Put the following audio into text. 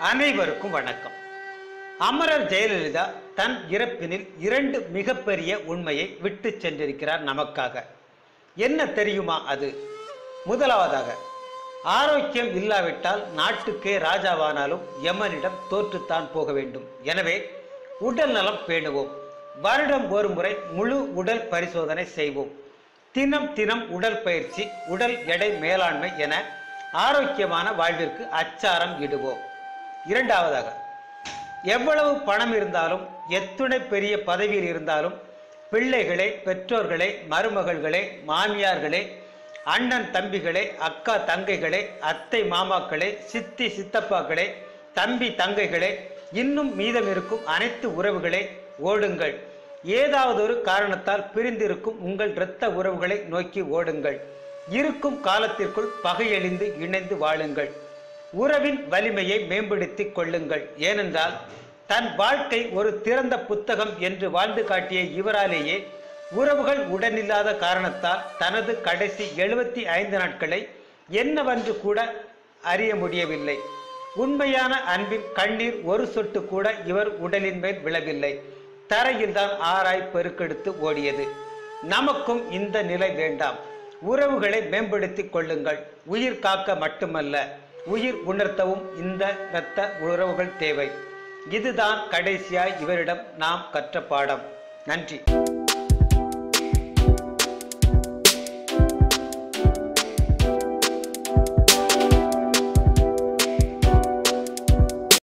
அனைவருக்கும் வணக்கம். அமரர் ஜெயலலிதா தன் இறப்பினில் இரண்டு மிகப்பெரிய உண்மையை விட்டு சென்றிருக்கிறார் நமக்காக. என்ன தெரியுமா அது? முதலாவதாக ஆரோக்கியம் இல்லாவிட்டால் நாட்டுக்கே ராஜாவானாலும் யமனிடம் தோற்றுத்தான் போக வேண்டும். எனவே உடல் நலம் பேணுவோம். வருடம் ஒரு முறை முழு உடல் பரிசோதனை செய்வோம். தினம் தினம் உடல் பயிற்சி உடல் எடை மேலாண்மை என ஆரோக்கியமான வாழ்விற்கு அச்சாரம் இடுவோம். இரண்டாவதாக எவ்வளவு பணம் இருந்தாலும் எத்துணை பெரிய பதவியில் இருந்தாலும் பிள்ளைகளே பெற்றோர்களே மருமகள்களே மாமியார்களே அண்ணன் தம்பிகளே அக்கா தங்கைகளே அத்தை மாமாக்களே சித்தி சித்தப்பாக்களே தம்பி தங்கைகளே இன்னும் மீதம் இருக்கும் அனைத்து உறவுகளை ஓடுங்கள். ஏதாவது ஒரு காரணத்தால் பிரிந்திருக்கும் உங்கள் இரத்த உறவுகளை நோக்கி ஓடுங்கள். இருக்கும் காலத்திற்குள் பகையெளிந்து இணைந்து வாழுங்கள். உறவின் வலிமையை மேம்படுத்திக் கொள்ளுங்கள். ஏனென்றால் தன் வாழ்க்கை ஒரு திறந்த புத்தகம் என்று வாழ்ந்து காட்டிய இவராலேயே உறவுகள் உடனில்லாத காரணத்தால் தனது கடைசி எழுபத்தி ஐந்து நாட்களை என்னவென்று கூட அறிய முடியவில்லை. உண்மையான அன்பின் கண்ணீர் ஒரு சொட்டு கூட இவர் உடலின் மேல் விழவில்லை. தரையில்தான் ஆராய் பெருக்கெடுத்து ஓடியது. நமக்கும் இந்த நிலை வேண்டாம். உறவுகளை மேம்படுத்திக் கொள்ளுங்கள். உயிர் காக்க மட்டுமல்ல. உயிர் உணர்த்தவும் இந்த இரத்த உறவுகள் தேவை. இதுதான் கடைசியாய் இவரிடம் நாம் கற்ற பாடம். நன்றி.